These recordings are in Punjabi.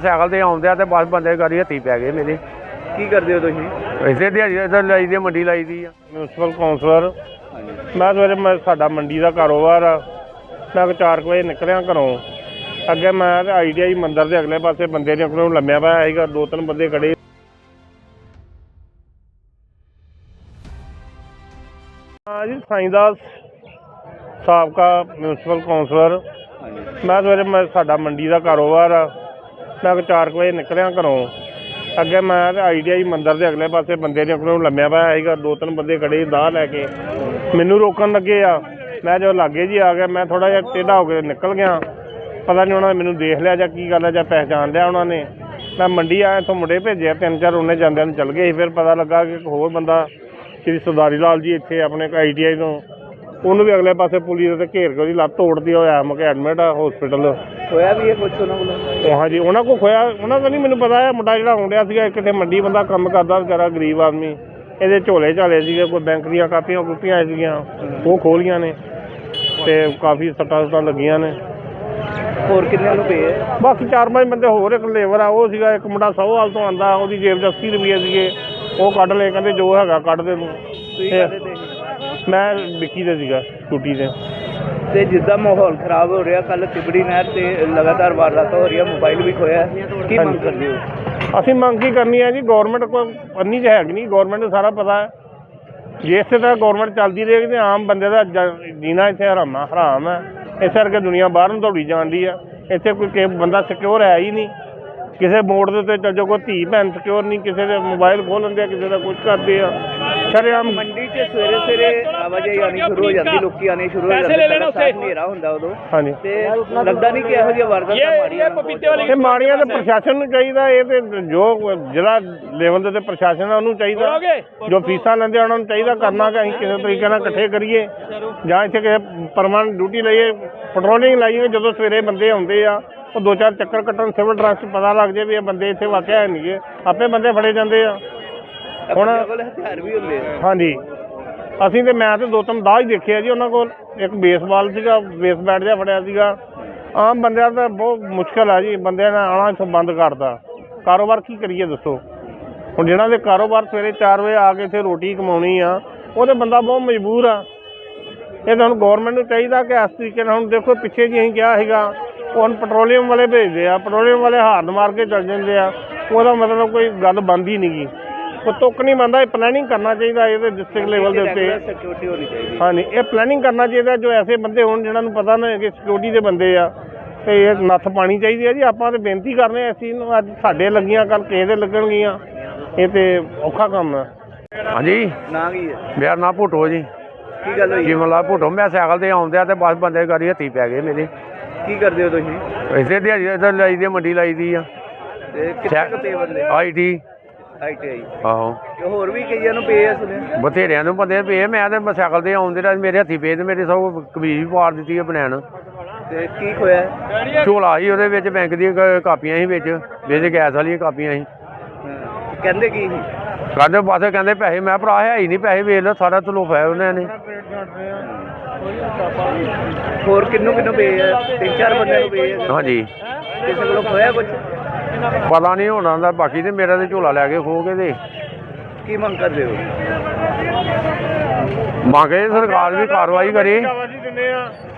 ਸਾਈਕਲ ਤੇ ਆਉਂਦੇ ਆ ਤੇ ਬਸ ਬੰਦੇ ਗਾੜੀ ਹੱਥੀ ਪੈ ਗਏ ਮੇਰੇ। ਕੀ ਕਰਦੇ ਹੋ ਤੁਸੀਂ? ਇਸੇ ਦਿਹਾੜੀ ਇਧਰ ਲਾਈ ਦੀ ਆ, ਮੰਡੀ ਲਾਈ ਦੀ ਆ। ਮਿਊਨਿਸਪਲ ਕਾਉਂਸਲਰ ਮੈਂ ਸਵੇਰੇ ਮੈਂ ਸਾਡਾ ਮੰਡੀ ਦਾ ਕਾਰੋਬਾਰ ਆ। ਮੈਂ 4 ਵਜੇ ਨਿਕਲਿਆ ਘਰੋਂ। ਅੱਗੇ ਮੈਂ ਤੇ ਆਈਡੀਆਈ ਮੰਦਿਰ ਦੇ ਅਗਲੇ ਪਾਸੇ ਬੰਦੇ ਨੇ ਕੋਲੋਂ ਲੰਮਿਆ ਪਿਆ ਸੀਗਾ ਦੋ ਤਿੰਨ ਬੰਦੇ ਖੜੇ। ਹਾਂ ਜੀ ਸਾਈਂਦਾਸ ਸਾਬਕਾ ਮਿਊਨਿਸਪਲ ਕਾਉਂਸਲਰ ਮੈਂ ਸਵੇਰੇ ਮੈਂ ਸਾਡਾ ਮੰਡੀ ਦਾ ਕਾਰੋਬਾਰ ਆ। ਮੈਂ 4 ਵਜੇ ਨਿਕਲਿਆ ਘਰੋਂ। ਅੱਗੇ ਮੈਂ ਤੇ ਆਈਡੀਆਈ ਮੰਦਰ ਦੇ ਅਗਲੇ ਪਾਸੇ ਬੰਦੇ ਨੇ ਕੋਲੋਂ ਲੰਮਿਆ ਪਿਆ ਸੀਗਾ, ਦੋ ਤਿੰਨ ਬੰਦੇ ਖੜੇ ਦਾਹ ਲੈ ਕੇ। ਮੈਨੂੰ ਰੋਕਣ ਲੱਗੇ ਆ। ਮੈਂ ਜਦੋਂ ਲਾਗੇ ਜੀ ਆ ਗਿਆ, ਮੈਂ ਥੋੜਾ ਜਿਹਾ ਟੇਢਾ ਹੋ ਕੇ ਨਿਕਲ ਗਿਆ। ਪਤਾ ਨਹੀਂ ਉਹਨਾਂ ਨੇ ਮੈਨੂੰ ਦੇਖ ਲਿਆ ਜਾਂ ਕੀ ਗੱਲ ਹੈ ਜਾਂ ਪਹਿਚਾਣ ਲਿਆ ਉਹਨਾਂ ਨੇ। ਮੈਂ ਮੰਡੀ ਆਇਆ, ਇੱਥੋਂ ਮੁੰਡੇ ਭੇਜਿਆ, ਤਿੰਨ ਚਾਰ ਉਹਨੇ ਜਾਂਦਿਆਂ ਨੂੰ ਚੱਲ ਗਏ ਸੀ। ਫਿਰ ਪਤਾ ਲੱਗਾ ਕਿ ਇੱਕ ਹੋਰ ਬੰਦਾ, ਸ਼੍ਰੀ ਸਰਦਾਰੀ ਲਾਲ ਜੀ ਇੱਥੇ ਆਪਣੇ ਆਈਟੀਆਈ ਤੋਂ ਉਹਨੂੰ ਵੀ ਅਗਲੇ ਪਾਸੇ ਪੁਲਿਸ ਦੇ ਘੇਰ ਕੇ ਉਹਦੀ ਲੱਤ ਤੋੜਦੀ ਹੋਇਆ ਮੈਂ ਕਿ ਐਡਮਿਟ ਆ ਹਸਪੀਟਲ ਹੋਇਆ ਵੀ ਇਹ ਕੁਛ ਉਹਨਾਂ ਕੋਲੋਂ? ਉਹ ਹਾਂਜੀ ਉਹਨਾਂ ਕੋ ਖੋਇਆ ਉਹਨਾਂ ਦਾ ਨਹੀਂ ਮੈਨੂੰ ਪਤਾ ਹੈ ਮੁੰਡਾ ਜਿਹੜਾ ਆਉਂਦਿਆ ਸੀਗਾ ਕਿਤੇ ਮੰਡੀ ਬੰਦਾ ਕੰਮ ਕਰਦਾ ਵਿਚਾਰਾ ਗਰੀਬ ਆਦਮੀ। ਇਹਦੇ ਝੋਲੇ ਝਾਲੇ ਸੀਗੇ ਕੋਈ ਬੈਂਕ ਦੀਆਂ ਕਾਪੀਆਂ ਕੁਪੀਆਂ ਸੀਗੀਆਂ ਉਹ ਖੋਲੀਆਂ ਨੇ ਤੇ ਕਾਫੀ ਸੱਟਾਂ ਸੁੱਟਾਂ ਲੱਗੀਆਂ ਨੇ। ਹੋਰ ਕਿੰਨੇ ਨੂੰ ਪਏ ਬਾਕੀ ਚਾਰ ਪੰਜ ਬੰਦੇ ਹੋਰ ਇੱਕ ਲੇਬਰ ਆ ਉਹ ਸੀਗਾ ਇੱਕ ਮੁੰਡਾ ਸੌਹਾਲ ਤੋਂ ਆਂਦਾ ਉਹਦੀ ਜੇਬ 'ਚ 80 ਰੁਪਏ ਸੀਗੇ ਉਹ ਕੱਢ ਲਏ ਕਹਿੰਦੇ ਜੋ ਹੈਗਾ ਕੱਢ ਦੇ ਤੂੰ। ਤੁਸੀਂ ਤੇ ਕਰਦੇ ਤੇ ਮੈਂ ਵਿੱਕੀ ਦੇ ਸੀਗਾ ਸਕੂਟੀ ਤੇ। ਤੇ ਜਿੱਦਾਂ ਮਾਹੌਲ ਖਰਾਬ ਹੋ ਰਿਹਾ ਕੱਲ ਤਿਬੜੀ ਨਹਿਰ ਤੇ ਲਗਾਤਾਰ ਵਾਰਦਾਤਾਂ ਹੋ ਰਹੀਆਂ ਮੋਬਾਈਲ ਵੀ ਖੋਇਆ ਹੈ। ਕੀ ਮੰਗ। ਕਰਦੇ ਹੋ? ਅਸੀਂ ਮੰਗ ਕੀ ਕਰਨੀ ਹੈ ਜੀ ਗਵਰਨਮੈਂਟ ਕੋਲ ਅੰਨੀ ਚ ਹੈ ਕਿ ਨਹੀਂ ਗਵਰਨਮੈਂਟ ਨੂੰ ਸਾਰਾ ਪਤਾ ਹੈ। ਜੇ ਇਸੇ ਤਰ੍ਹਾਂ ਗਵਰਨਮੈਂਟ ਚੱਲਦੀ ਰਹੇਗੀ ਤੇ ਆਮ ਬੰਦੇ ਦਾ ਜੀਣਾ ਇੱਥੇ ਹਰਾਮਾ ਹਰਾਮ ਹੈ। ਇਸ ਕਰਕੇ ਦੁਨੀਆ ਬਾਹਰ ਨੂੰ ਦੌੜੀ ਜਾਂਦੀ ਆ। ਇੱਥੇ ਕੋਈ ਕਿ ਬੰਦਾ ਸਿਕਿਉਰ ਹੈ ਹੀ ਨਹੀਂ। ਕਿਸੇ ਮੋੜ ਦੇ ਉੱਤੇ ਚੱਲ ਜਾਓ ਕੋਈ ਧੀ ਭੈਣ ਸਿਕਿਉਰ ਨਹੀਂ ਕਿਸੇ ਦੇ ਮੋਬਾਈਲ ਖੋਲ ਲੈਂਦੇ ਆ ਕਿਸੇ ਦਾ ਕੁਝ ਕਰਦੇ ਆ। ਸ਼ਰੇਆਮ ਮੰਡੀ 'ਚ ਸਵੇਰੇ ਸਵੇਰੇ ਆਵਾਜਾਈ ਆਣੀ ਸ਼ੁਰੂ ਹੋ ਜਾਂਦੀ ਲੋਕੀ ਆਣੇ ਸ਼ੁਰੂ ਹੋ ਜਾਂਦੇ ਪਹਿਲਾਂ ਸਾਫ਼ ਹਨੇਰਾ ਹੁੰਦਾ ਉਦੋਂ। ਹਾਂਜੀ। ਤੇ ਲੱਗਦਾ ਨਹੀਂ ਕਿ ਇਹੋ ਜਿਹੀਆਂ ਵਾਰਦਾਤਾਂ ਮਾਰੀਆਂ ਇਹ ਮਾੜੀਆਂ ਤੇ ਪ੍ਰਸ਼ਾਸਨ ਨੂੰ ਚਾਹੀਦਾ ਇਹ ਤੇ ਜੋ ਜ਼ਿਲ੍ਹਾ ਲੈਵਲ ਦੇ ਤੇ ਪ੍ਰਸ਼ਾਸਨ ਆ ਉਹਨੂੰ ਚਾਹੀਦਾ। ਜੋ ਫੀਸਾਂ ਲੈਂਦੇ ਉਹਨਾਂ ਨੂੰ ਚਾਹੀਦਾ ਕਰਨਾ ਕਿ ਅਸੀਂ ਕਿਸੇ ਤਰੀਕੇ ਨਾਲ ਇਕੱਠੇ ਕਰੀਏ। ਜਾਂ ਇੱਥੇ ਕਿਸੇ ਪਰਮਾਨੈਂਟ ਡਿਊਟੀ ਲਈਏ ਪੈਟਰੋਲਿੰਗ ਲਾਈਏ ਜਦੋਂ ਸਵੇਰੇ ਬੰਦੇ ਆਉਂਦੇ ਆ ਉਹ ਦੋ ਚਾਰ ਚੱਕਰ ਕੱਟਣ ਸਿਵਲ ਡਰੈਸ ਪਤਾ ਲੱਗ ਜੇ ਵੀ ਇਹ ਬੰਦੇ ਇੱਥੇ ਵਾਕਿਆ ਹੈ ਨਹੀਂਗੇ ਆਪੇ ਬੰਦੇ ਫੜੇ ਜਾਂਦੇ ਆ। ਹੁਣ ਕੋਲ ਹਥਿਆਰ ਵੀ ਹੁੰਦੇ ਆ। ਹਾਂਜੀ। ਅਸੀਂ ਤੇ ਮੈਂ ਤੇ ਦੋ ਤਿੰਨ ਹੀ ਦੇਖਿਆ ਜੀ ਉਹਨਾਂ ਕੋਲ। ਇੱਕ ਬੇਸਬਾਲ ਸੀਗਾ ਬੇਸ ਬੈਟ ਜਿਹਾ ਫੜਿਆ ਸੀਗਾ। ਆਮ ਬੰਦਿਆਂ ਦਾ ਬਹੁਤ ਮੁਸ਼ਕਲ ਆ ਜੀ ਬੰਦਿਆਂ ਨੇ ਆਉਣਾ ਇੱਥੋਂ ਬੰਦ ਕਰਤਾ। ਕਾਰੋਬਾਰ ਕੀ ਕਰੀਏ ਦੱਸੋ? ਹੁਣ ਜਿਹਨਾਂ ਦੇ ਕਾਰੋਬਾਰ ਸਵੇਰੇ 4 ਵਜੇ ਆ ਕੇ ਇੱਥੇ ਰੋਟੀ ਕਮਾਉਣੀ ਆ ਉਹ ਤੇ ਬੰਦਾ ਬਹੁਤ ਮਜਬੂਰ ਆ। ਇਹ ਤਾਂ ਹੁਣ ਗਵਰਨਮੈਂਟ ਨੂੰ ਚਾਹੀਦਾ ਕਿ ਇਸ ਤਰੀਕੇ ਨਾਲ ਹੁਣ ਦੇਖੋ ਪਿੱਛੇ ਜੀ ਅਸੀਂ ਕਿਹਾ ਸੀਗਾ ਉਹ ਹੁਣ ਪੈਟਰੋਲੀਅਮ ਵਾਲੇ ਭੇਜਦੇ ਆ ਪੈਟਰੋਲੀਅਮ ਵਾਲੇ ਹਾਰਨ ਮਾਰ ਕੇ ਚੱਲ ਜਾਂਦੇ ਆ। ਉਹਦਾ ਮਤਲਬ ਕੋਈ ਗੱਲ ਬਣਦੀ ਨਹੀਂਗੀ ਉਹ ਤੁੱਕ ਨਹੀਂ ਬੰਦਾ ਇਹ ਪਲੈਨਿੰਗ ਕਰਨਾ ਚਾਹੀਦਾ ਇਹਦੇ ਡਿਸਟ੍ਰਿਕਟ ਲੈਵਲ ਦੇ ਉੱਤੇ। ਸਿਕਿਉਰਿਟੀ ਹੋਣੀ ਚਾਹੀਦੀ ਹਾਂਜੀ ਇਹ ਪਲੈਨਿੰਗ ਕਰਨਾ ਚਾਹੀਦਾ ਜੋ ਐਸੇ ਬੰਦੇ ਹੋਣ ਜਿਨ੍ਹਾਂ ਨੂੰ ਪਤਾ ਨਾ ਕਿ ਸਿਕਿਉਰਿਟੀ ਦੇ ਬੰਦੇ ਆ ਤੇ ਇਹ ਨੱਥ ਪਾਣੀ ਚਾਹੀਦੀ ਹੈ ਜੀ। ਆਪਾਂ ਤੇ ਬੇਨਤੀ ਕਰਨੇ ਆ ਅਸੀਂ ਨੂੰ ਅੱਜ ਸਾਡੇ ਲੱਗੀਆਂ ਕੱਲ ਕਿਸੇ ਦੇ ਲੱਗਣਗੀਆਂ। ਇਹ ਤੇ ਔਖਾ ਕੰਮ ਹੈ। ਹਾਂਜੀ? ਨਾ ਕੀ ਹੈ? ਮੇਰਾ ਨਾਂ ਭੁੱਟੋ ਜੀ। ਕੀ ਗੱਲ ਹੋਈ? ਜੀਵਨ ਲਾਲ ਭੁੱਟੋ ਮੈਂ ਸਾਈਕਲ ਤੇ ਆਉਂਦੇ ਆ ਤੇ ਬਸ ਬੰਦੇ ਗਾੜੀ ਹੱਥੀ ਪੈ ਗਏ ਮੇਰੇ। ਕੀ ਕਰਦੇ ਹੋ ਤੁਸੀਂ? ਇਸੇ ਦਿਹਾੜੀ ਇਧਰ ਲਾਈ ਦੀ ਆ, ਮੰਡੀ ਲਾਈ ਦੀ ਆ। ਤੇ ਕਿੰਨੇ ਕੁ ਪੇ ਬੰਦੇ ਆਈਟੀ ਆਈਟੀਆਈ ਆਹੋ। ਤੇ ਹੋਰ ਵੀ ਕਈਆਂ ਨੂੰ ਪੇ ਆ ਸੁਣਿਆ ਬਥੇਰਿਆਂ ਨੂੰ ਬੰਦੇ ਪਏ ਮੈਂ ਤੇ ਸਾਈਕਲ ਤੇ ਆਉਂਦੇ ਰਹੇ ਮੇਰੇ ਹੱਥੀ ਪਏ ਤੇ ਮੇਰੇ ਸਭ ਕਮੀਜ਼ ਵੀ ਪਾੜ ਦਿੱਤੀ ਹੈ ਬਨੈਣ ਤੇ ਕੀ ਖੋਇਆ? ਹੈ? ਝੋਲਾ ਸੀ ਉਹਦੇ ਵਿੱਚ ਬੈਂਕ ਦੀਆਂ ਕ- ਕਾਪੀਆਂ ਸੀ ਵਿੱਚ ਵਿੱਚ ਗੈਸ ਵਾਲੀਆਂ ਕਾਪੀਆਂ ਸੀ। ਹਾਂ, ਕਹਿੰਦੇ ਕੀ ਸੀ? ਕਹਿੰਦੇ ਬਸ ਕਹਿੰਦੇ ਪੈਸੇ ਮੈਂ ਭਰਾ ਹੈ ਹੀ ਨਹੀਂ ਪੈਸੇ ਵੇਚ ਲਓ ਸਾਰਾ ਤਲੋਫਾ ਹੈ ਉਹਨਾਂ ਨੇ। ਹੋਰ ਕਿੰਨੂੰ ਕਿੰਨੂੰ ਪੇ ਆ? ਤਿੰਨ ਚਾਰ ਬੰਦਿਆਂ ਨੂੰ ਪੇ ਆ? ਹਾਂਜੀ। ਕਿਸੇ ਕੋਲੋਂ ਖੋਇਆ ਕੁਝ ਪਤਾ ਨਹੀਂ ਹੋਣਾ ਦਾ ਬਾਕੀ ਤੇ ਮੇਰਾ ਤੇ ਝੋਲਾ ਲੈ ਕੇ ਖੋ ਕੇ ਤੇ ਕੀ ਮੰਗ ਕਰਦੇ ਹੋ? ਮੰਗੇ ਸਰਕਾਰ ਵੀ ਕਾਰਵਾਈ ਕਰੇ।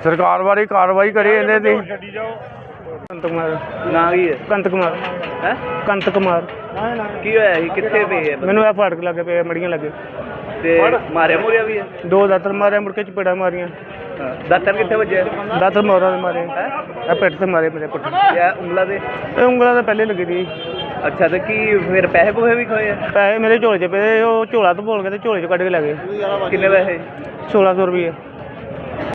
ਸਰਕਾਰ ਵਾਲੀ ਕਾਰਵਾਈ ਕਰੇ ਇਹਨੇ ਤੇ। ਕੰਤ ਕੁਮਾਰ ਨਾ ਕੀ ਹੈ? ਕੰਤ ਕੁਮਾਰ ਹੈ? ਕੰਤ ਕੁਮਾਰ ਕੀ ਹੋਇਆ ਸੀ ਕਿੱਥੇ ਪੇ ਆ? ਬੰਦੇ? ਮੈਨੂੰ ਇਹ ਫਾਟਕ ਲੱਗੇ ਪਏ ਮੜੀਆਂ ਲੱਗੇ। ਤੇ ਮਾਰਿਆ ਮੁਰਿਆ ਵੀ ਹੈ? ਦੋ ਦਾਤਰ ਮਾਰੇ ਮੁੜ ਕੇ ਚਪੇੜਾ ਮਾਰੀਆਂ। ਦਾਤਰ ਕਿੱਥੇ ਵੱਜਿਆ? ਦਾਤਰ ਮੋਰਾਂ ਦੇ ਮਾਰੇ। ਹੈ ਇਹ ਪਿੱਠ ਤੇ ਮਾਰੇ ਮੇਰੇ ਪੁੱਟ ਜਾਂ ਉਂਗਲਾਂ ਦੇ? ਇਹ ਉਂਗਲਾਂ ਤਾਂ ਪਹਿਲੇ ਲੱਗੀ ਦੀ। ਅੱਛਾ ਤੇ ਕੀ ਫਿਰ ਪੈਸੇ ਪੂਹੇ ਵੀ ਖੋਏ ਆ? ਪੈਸੇ ਮੇਰੇ ਝੋਲੇ 'ਚ ਪਏ ਉਹ ਝੋਲਾ ਤੋਂ ਬੋਲ ਕੇ ਤੇ ਝੋਲੇ 'ਚ ਕੱਢ ਕੇ ਲੈ ਗਏ। ਕਿੰਨੇ ਪੈਸੇ? 1600 ਰੁਪਏ।